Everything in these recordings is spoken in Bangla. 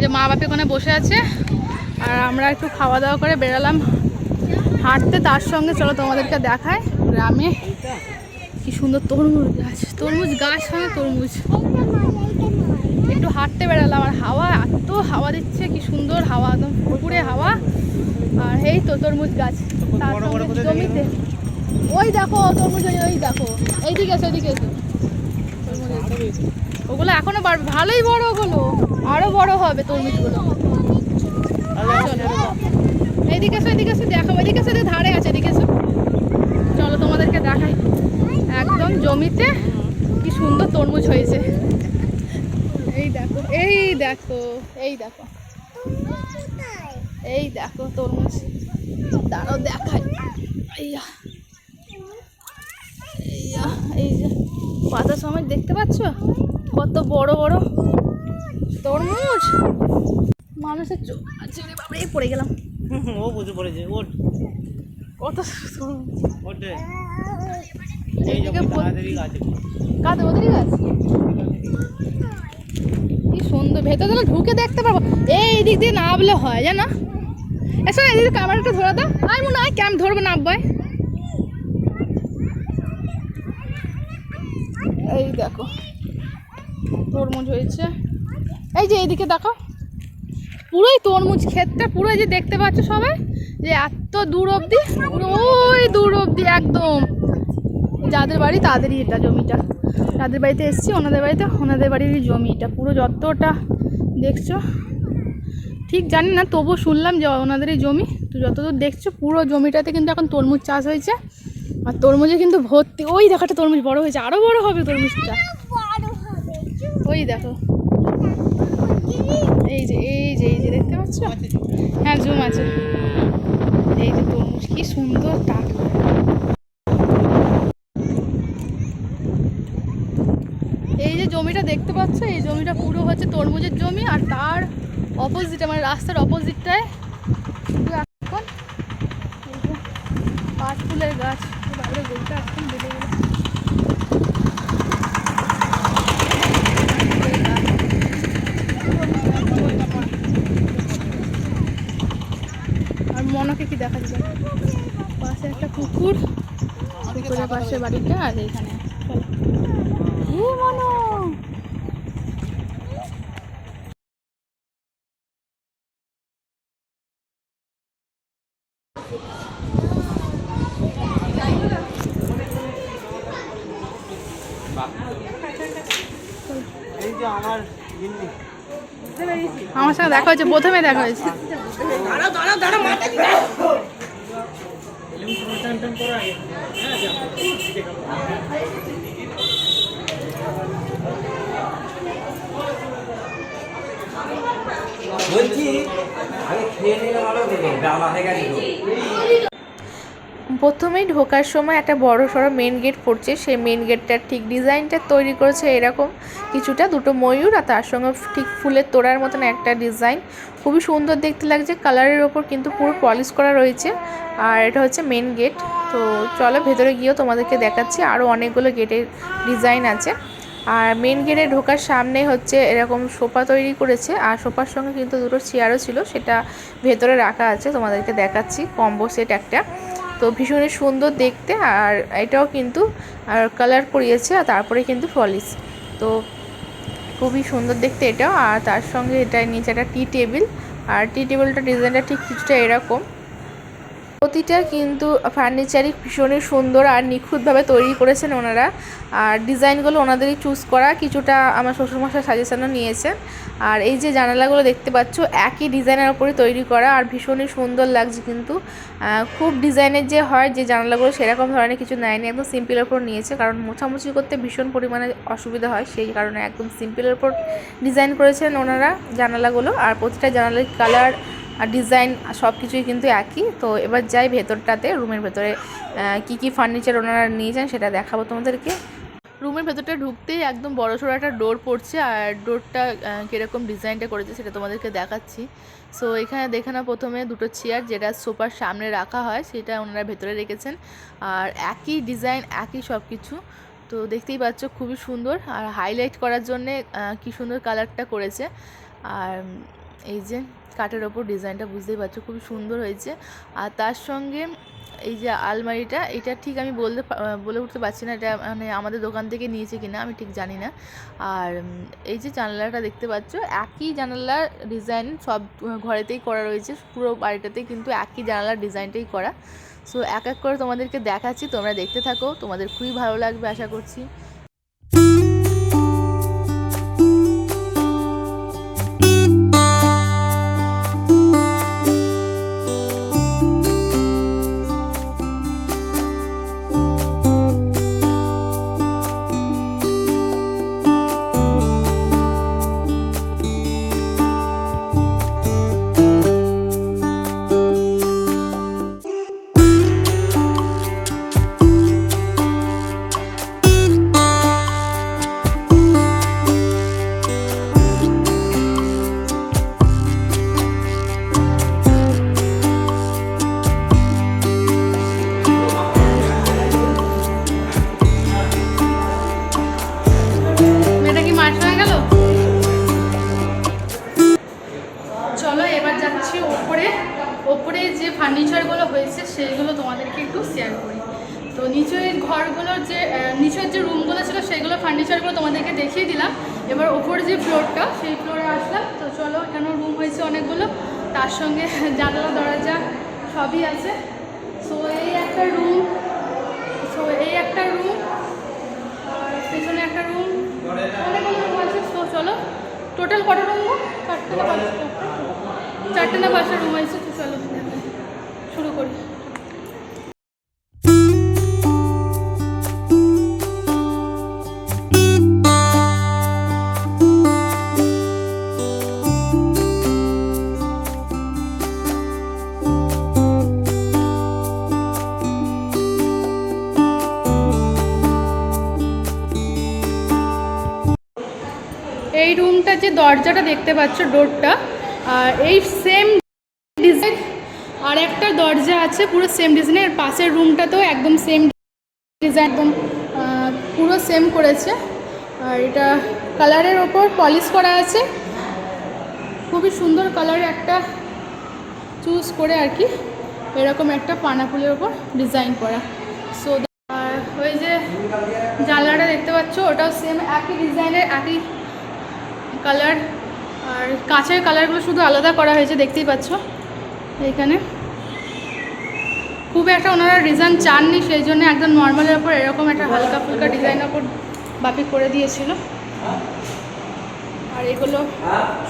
যে মা বাপে ওখানে বসে আছে। আর আমরা একটু খাওয়া দাওয়া করে বেরালাম। হাঁটতে তার সঙ্গে চলো তোমাদেরকে দেখায় গ্রামে। কি সুন্দর তরমুজ গাছ। তরমুজ গাছ হয় তরমুজ। একটু হাঁটতে বেড়ালাম আর হাওয়া এত হাওয়া দিচ্ছে কি সুন্দর হাওয়া একদম পুকুরে হাওয়া। আর এই তো তরমুজ গাছ। তার সঙ্গে জমিতে। ওই দেখো তরমুজ ওই- দেখো। এইদিকে এইদিকে এসো। তরমুজ। ওগুলো এখনও বাড়বে ভালোই বড় ওগুলো। আরও বড় হবে তরমুজগুলো। চলো। এইদিকে এসো এইদিকে এসো, দেখাবো। এদিকে এসো ধারে আছে, এদিকে এসো। চলো তোমাদেরকে দেখাই। একদম জমিতে কি সুন্দর তরমুজ হয়েছে। এই দেখো এই দেখো এই দেখো। এই দেখো তরমুজ। দাঁড়াও, দেখাই। এইয়া এইয়া এই যে পাতা সময় দেখতে পাচ্ছ? বড় বড়। তরমুজ মানুষের চোখ আছে রে বাবা পড়ে গেলাম। ও বুঝে পড়েছে ওট কত তরমুজ এই যখন পো- তাড়াতাড়ি কাদের ওদেরই গাছ? কি সুন্দর। ভেতরে তাহলে ঢুকে দেখতে পারব। এই দিক দিয়ে নামলে হয় জানো? এসো না এদিকে ক্যামেরাটা ধরে দাও। আই মনে হয় ক্যাম ধরবো নামবাই এই দেখো। তরমুজ হয়েছে। এই যে এইদিকে দেখো, পুরোই তরমুজ ক্ষেতটা পুরো এই যে দেখতে পাচ্ছ সবাই, যে এত দূর অবধি ওই দূর অবধি একদম। যাদের বাড়ি তাদেরই এটা জমিটা। যাদের বাড়িতে এসছি, ওনাদের বাড়িতে ওনাদের বাড়িরই জমি এটা পুরো যতটা দেখছ। ঠিক জানি না, তবুও শুনলাম যে ওনাদেরই জমি। তো যতদূর দেখছ, পুরো জমিটাতে কিন্তু এখন তরমুজ চাষ হয়েছে। আর তরমুজে কিন্তু ভর্তি, ওই দেখাটা তরমুজ বড় হয়েছে আরও বড় হবে তরমুজটা। ওই দেখো। এই যে এই যে এই যে, দেখতে পাচ্ছ? হ্যাঁ জুম আছে। এই যে তরমুজ, কি সুন্দর টাটকা এই যে জমিটা দেখতে পাচ্ছ? এই জমিটা পুরো হচ্ছে তরমুজের জমি আর তার অপোজিটে মানে রাস্তার অপোজিটটায় শুধু এখন পাট ফুলের গাছ। বাইরে গরুটা এখন বেড়ে গেল আর মনকে কি দেখা যায় পাশে একটা পুকুর পুকুরের পাশে বাড়িটা আর এখানে আমার সঙ্গে দেখা হয়েছে প্রথমে দেখা হয়েছে। বলছি আগে খেয়ে নিলে ভালো থেকে ডালা হয়ে গেছে। প্রথমেই ঢোকার সময় একটা বড় সড়ো মেন গেট পড়ছে। সেই মেন গেটটার ঠিক ডিজাইনটা তৈরি করেছে এরকম। কিছুটা দুটো ময়ূর আর তার সঙ্গে ঠিক ফুলের তোড়ার মতন একটা ডিজাইন খুবই সুন্দর দেখতে লাগছে। কালারের ওপর কিন্তু পুরো পলিশ করা রয়েছে। আর এটা হচ্ছে মেন গেট তো চলো ভেতরে গিয়েও তোমাদেরকে দেখাচ্ছি। আরও অনেকগুলো গেটের ডিজাইন আছে। আর মেন গেটে ঢোকার সামনে হচ্ছে এরকম সোফা তৈরি করেছে। আর সোফার সঙ্গে কিন্তু দুটো চেয়ারও ছিল। সেটা ভেতরে রাখা আছে। তোমাদেরকে দেখাচ্ছি। কম্বো সেট একটা। তো ভীষণই সুন্দর দেখতে আর এটাও কিন্তু, আর কালার করিয়েছে আর তারপরে কিন্তু পলিশ তো খুবই সুন্দর দেখতে এটাও আর তার সঙ্গে এটা নিচে একটা টি টেবিল আর টি টেবিলটা ডিজাইনটা ঠিক কিছুটা এরকম। প্রতিটা কিন্তু ফার্নিচারই ভীষণই সুন্দর আর নিখুঁতভাবে তৈরি করেছেন ওনারা। আর ডিজাইনগুলো ওনাদেরই চুজ করা, কিছুটা আমার শ্বশুরমশাই সাজেশনও নিয়েছেন। আর এই যে জানালাগুলো দেখতে পাচ্ছ, একই ডিজাইনের ওপরে তৈরি করা আর ভীষণই সুন্দর লাগছে কিন্তু। খুব ডিজাইনের যে হয়, যে জানালাগুলো সেরকম ধরনের কিছু নেয়নি, একদম সিম্পলের ওপর নিয়েছে। কারণ মোছামুছি করতে ভীষণ পরিমাণে অসুবিধা হয়, সেই কারণে একদম সিম্পলের ওপর ডিজাইন করেছেন ওনারা জানালাগুলো। আর প্রতিটা জানালার কালার আর ডিজাইন সব কিছুই কিন্তু একই। তো এবার যাই ভেতরটাতে, রুমের ভেতরে কি কি ফার্নিচার ওনারা নিয়েছেন সেটা দেখাবো তোমাদেরকে। রুমের ভেতরটা ঢুকতেই একদম বড় সড়ো একটা ডোর পড়ছে আর ডোরটা কীরকম ডিজাইনটা করেছে সেটা তোমাদেরকে দেখাচ্ছি। সো এখানে দেখে না প্রথমে দুটো চেয়ার যেটা সোফার সামনে রাখা হয়, সেটা ওনারা ভেতরে রেখেছেন। আর একই ডিজাইন একই সব কিছু। তো দেখতেই পাচ্ছ খুবই সুন্দর আর হাইলাইট করার জন্যে কি সুন্দর কালারটা করেছে। আর এই যে কাঠের ওপর ডিজাইনটা বুঝতেই পারছ, খুবই সুন্দর হয়েছে। আর তার সঙ্গে এই যে আলমারিটা, এটা ঠিক আমি বলতে বলে উঠতে পারছি না, এটা মানে আমাদের দোকান থেকে নিয়েছে কিনা আমি ঠিক জানি না। আর এই যে জানালাটা দেখতে পাচ্ছ, একই জানালার ডিজাইন সব ঘরেতেই করা রয়েছে, পুরো বাড়িটাতেই কিন্তু একই জানালার ডিজাইনটাই করা। সো এক এক করে তোমাদেরকে দেখাচ্ছি, তোমরা দেখতে থাকো, তোমাদের খুবই ভালো লাগবে, আশা করছি। সবই আছে। সো এই একটা রুম সো এই একটা রুম আর পেছনে একটা রুম অনেক রুম আছে। সো চলো টোটাল কটা রুম? চারটে না পাঁচটা? চারটে না পাঁচটা রুম আছে, তো চলো, শুরু করি। এই যে দরজাটা দেখতে পাচ্ছ, ডোরটা এই সেম ডিজাইন আর একটা দরজা আছে পুরো সেম ডিজাইনের পাশের রুমটাতেও একদম সেম ডিজাইন একদম পুরো সেম করেছে। আর এটা কালারের ওপর পলিশ করা আছে। খুবই সুন্দর কালার একটা চুজ করে আর কি, এরকম একটা পানা ফুলের ওপর ডিজাইন করা। সো আর ওই যে জানলাটা দেখতে পাচ্ছ, ওটাও সেম একই ডিজাইনের একই কালার আর কাঁচের কালারগুলো শুধু আলাদা করা হয়েছে, দেখতেই পাচ্ছ। এইখানে। খুব একটা ওনারা ডিজাইন চাননি, সেই জন্য একদম নর্মালের ওপর এরকম একটা হালকা ফুলকা ডিজাইনের ওপর বাপি করে দিয়েছিল। আর এগুলো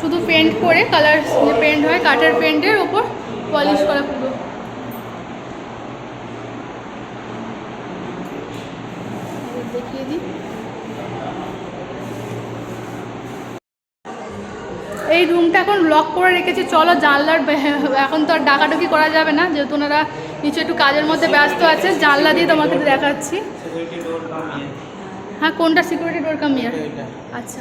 শুধু পেন্ট করে কালার পেন্ট হয়, কাঠের পেন্টের ওপর পলিশ করা পুরো এবার দেখিয়ে দিই এই রুমটা এখন লক করে রেখেছি। চলো জানলার এখন তো আর ডাকাডুকি করা যাবে না যেহেতু ওনারা নিচে একটু কাজের মধ্যে ব্যস্ত আছে। জানলা দিয়ে তোমাকে দেখাচ্ছি। কাম হ্যাঁ কোনটা? সিকিউরিটি ডোর কামিয়ার এটা আচ্ছা।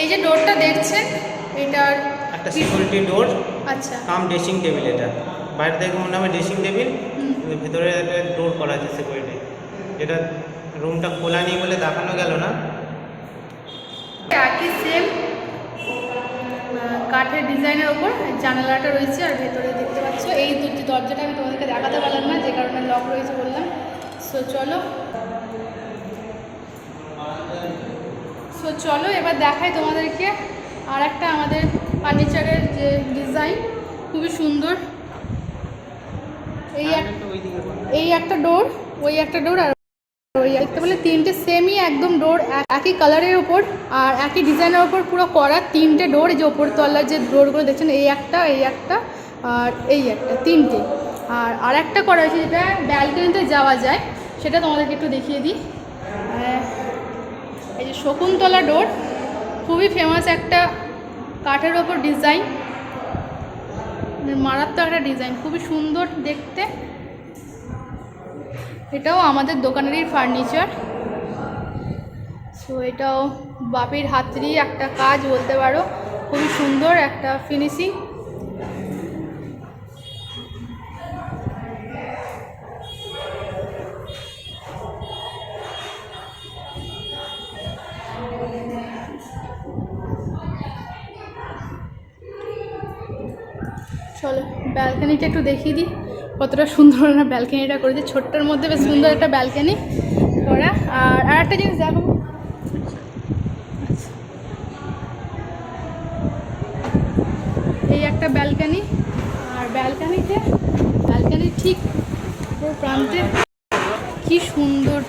এই যে ডোরটা দেখছেন এটার একটা সিকিউরিটি ডোর আচ্ছা। কাম ড্রেসিং টেবিল এটা। বাইরে থেকে মনে হবে ড্রেসিং টেবিল। ভেতরে একটা ডোর করা আছে সিকিউরিটি এটা রুমটা খোলা নেই বলে দেখানো গেল না একই সেম কাঠের ডিজাইনের ওপর জানালাটা রয়েছে আর ভেতরে দেখতে পাচ্ছ এই দুটি দরজাটা আমি তোমাদেরকে দেখাতে পারলাম না যে কারণে লক রয়েছে বললাম। সো চলো। সো চলো এবার দেখাই তোমাদেরকে আর একটা আমাদের ফার্নিচারের যে ডিজাইন খুবই সুন্দর। এই এই একটা ডোর ওই একটা ডোর আর দেখতে পেলে তিনটে সেমই একদম ডোর একই কালারের ওপর আর একই ডিজাইনের ওপর পুরো করা তিনটে ডোর যে ওপর তলার যে ডোরগুলো দেখছেন, এই একটা এই একটা আর এই একটা, তিনটে। আর আর একটা করা হয়েছে যেটা ব্যালকনিতে যাওয়া যায়, সেটা তোমাদেরকে একটু দেখিয়ে দিই। এই যে শকুন্তলা ডোর খুবই ফেমাস একটা কাঠের ওপর ডিজাইন মারাত্মক একটা ডিজাইন খুবই সুন্দর দেখতে। এটাও আমাদের দোকানেরই ফার্নিচার সো এটাও বাপির হাতেরই একটা কাজ বলতে পারো। খুবই সুন্দর একটা ফিনিশিং চলো ব্যালকানিটা একটু দেখিয়ে দিই। কতটা সুন্দর না ব্যালকানিটা করেছে ছোট্টর মধ্যে বেশ সুন্দর একটা ব্যালকানি করা। আর আর একটা জিনিস দেখো এই একটা ব্যালকানি, আর ব্যালকানিতে, ব্যালকানির ঠিক প্রান্তে কি সুন্দর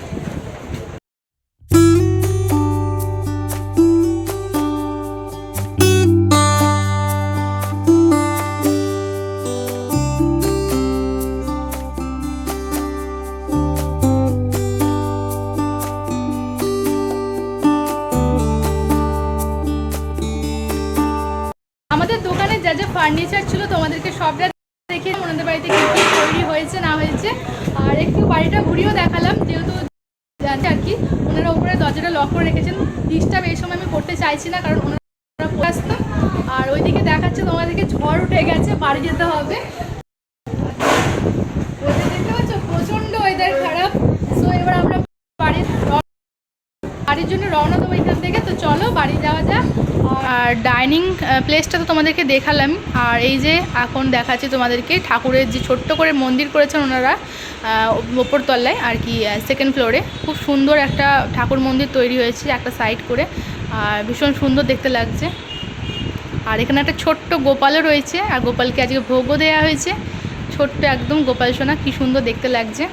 কি? ওনারা উপরে দরজাটা লক করে রেখেছেন। ডিস্টার্ব এই সময় আমি করতে চাইছি না, কারণ ওনারা আসতো আর ওইদিকে দেখাচ্ছে তোমাদেরকে ঝড় উঠে গেছে, বাড়ি যেতে হবে। প্রচণ্ড খারাপ। সো এবার আমরা বাড়ির জন্য রওনা থেকে। তো চলো, বাড়ি যাওয়া আর ডাইনিং প্লেসটা তো তোমাদেরকে দেখালাম। আর এই যে এখন দেখাচ্ছি তোমাদেরকে, ঠাকুরের যে ছোট্ট করে মন্দির করেছেন ওনারা। ওপর তলায় আর কি সেকেন্ড ফ্লোরে খুব সুন্দর একটা ঠাকুর মন্দির তৈরি হয়েছে একটা সাইড করে। আর ভীষণ সুন্দর দেখতে লাগছে। আর এখানে একটা ছোট্ট গোপালও রয়েছে। আর গোপালকে আজকে ভোগও দেওয়া হয়েছে। ছোট্ট একদম গোপাল সোনা, কী সুন্দর দেখতে লাগছে।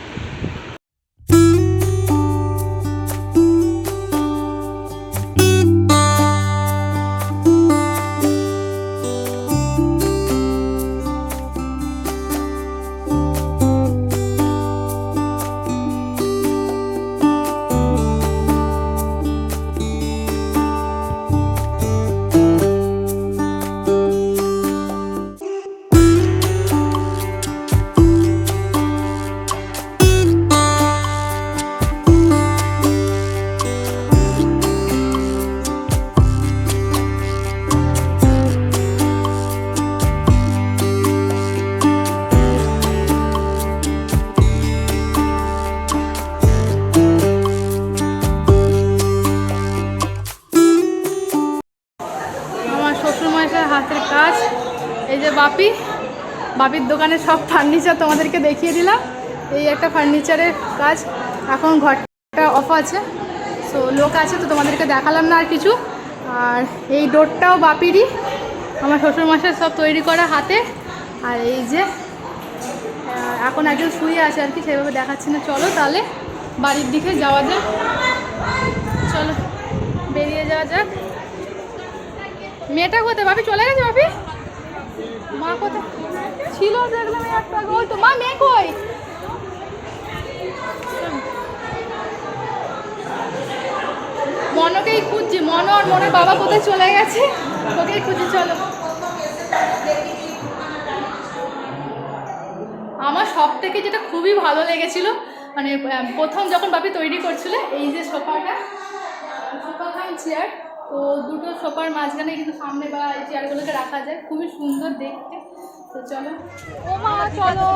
এই যে বাপি, বাপির দোকানে সব ফার্নিচার তোমাদেরকে দেখিয়ে দিলাম। এই একটা ফার্নিচারের কাজ। এখন ঘরটা অফ আছে। সো লোক আছে তো তোমাদেরকে দেখালাম না আর কিছু। আর এই ডোরটাও বাপিরই। আমার শ্বশুর শ্বশুরমশাই সব তৈরি করা হাতে। আর এই যে এখন একজন শুয়ে আছে আর কি, সেভাবে দেখাচ্ছি না। চলো তাহলে বাড়ির দিকে যাওয়া যাক। চলো, বেরিয়ে যাওয়া যাক। মেয়েটা কোথায়? বাপি চলে গেছে, বাপি? মা কোথায়? ছিল দেখলাম একটু ওই তো। মা, মেয়ে কই? মনকেই খুঁজছি। মন আর মনের বাবা কোথায় চলে গেছে? ওকেই খুঁজছি, চলো। আমার সব থেকে যেটা খুবই ভালো লেগেছিল মানে প্রথম যখন বাপি তৈরি করছিল, এই যে সোফাটা, সোফা কাম চেয়ার তো দুটো সোফার মাঝখানে কিন্তু সামনে বা এই চেয়ারগুলোকে রাখা যায়। খুবই সুন্দর দেখতে। তো চলো। ও মা চলো।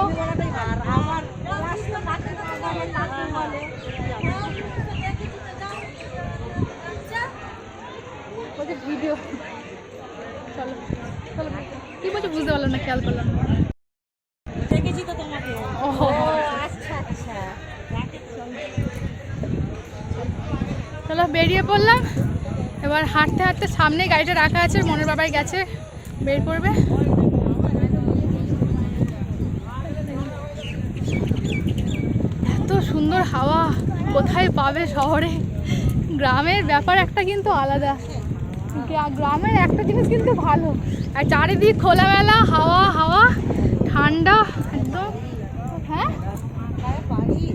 ভিডিও। চলো চলো। কি বলছো বুঝতে পারলাম না খেয়াল করলাম না। ওহো চলো বেরিয়ে পড়লাম। এবার হাঁটতে হাঁটতে সামনে গাড়িটা রাখা আছে, মনের বাবাই গেছে, বের করবে। এত সুন্দর হাওয়া, কোথায় পাবে শহরে? গ্রামের ব্যাপার একটা কিন্তু আলাদা। গ্রামের একটা জিনিস কিন্তু ভালো। আর চারিদিক খোলামেলা, হাওয়া হাওয়া, ঠান্ডা, একদম। হ্যাঁ?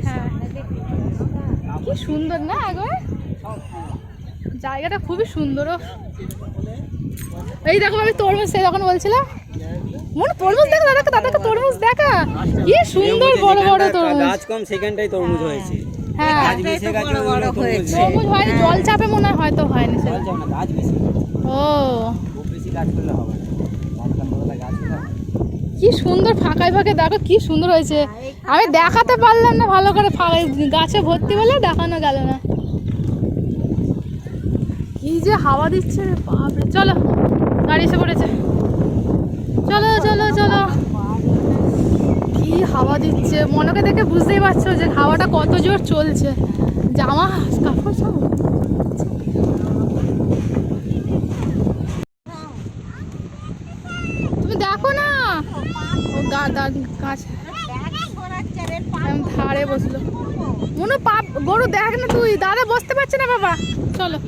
হ্যাঁ। কি সুন্দর না একবার? জায়গাটা খুবই সুন্দর ও। এই দেখো আমি তরমুজ সে যখন বলছিলাম মনে তরমুজ দেখা দাদাকে দাদাকে তরমুজ দেখা। কি সুন্দর বড় বড় তরমুজ গাছ কম সেখানটাই তরমুজ হয়েছে। হ্যাঁ। গাছ বেশি গাছ তরমুজ তরমুজ হয়নি জল চাপে মনে হয় হয়তো হয়নি গাছ বেশি। ও। খুব বেশি গাছ করলে হবে। কি সুন্দর ফাঁকায় ফাঁকে দেখো কি সুন্দর হয়েছে। আমি দেখাতে পারলাম না ভালো করে ফাঁকায়। গাছে ভর্তি বলে দেখানো গেল না। কি যে হাওয়া দিচ্ছে রে বাপরে। চলো, গাড়ি এসে পড়েছে। চলো চলো চলো। কি হাওয়া দিচ্ছে? মনকে দেখে বুঝতেই পারছ যে হাওয়াটা কত জোর চলছে। জামা, কাপড় সব তুমি দেখো না। ও গা দা- গাছ। ধারে বসল। মনে, পাপ, গরু দেখ না তুই। দাদা, বসতে পারছে না বাবা। চলো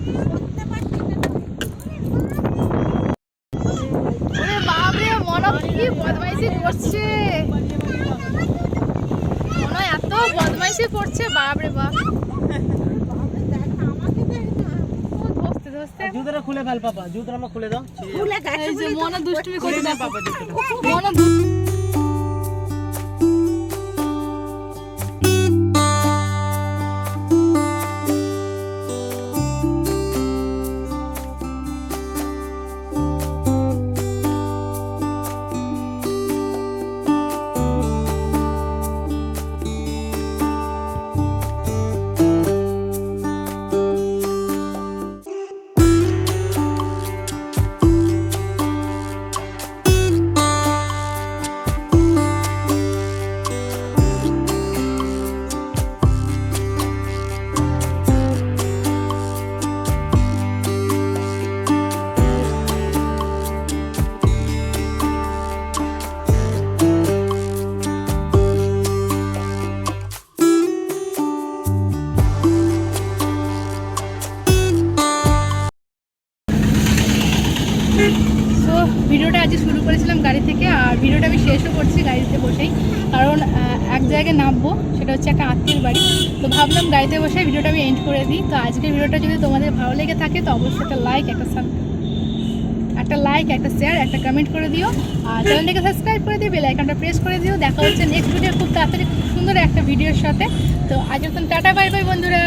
ওরে বাপরে মনে কি বদমাইশি করছে মনে এত বদমাইশি করছে বাপরে বাপ ও ধসতে ধসতে জুতোটা পাপা জুতোটা আমার খুলে দাও। খুলে যে মনে দুষ্টুমি করে দাও পাপা জুতোটা মনে করে দিই। তো আজকের ভিডিওটা যদি তোমাদের ভালো লেগে থাকে, তো অবশ্যই একটা লাইক একটা একটা লাইক একটা শেয়ার একটা কমেন্ট করে দিও। আর চ্যানেলটাকে সাবস্ক্রাইব করে দিও বেলাইকনটা প্রেস করে দিও। দেখা হচ্ছে নেক্সট ভিডিও খুব তাড়াতাড়ি খুব সুন্দর একটা ভিডিওর সাথে। তো আজ টাটা বাই বাই বন্ধুরা।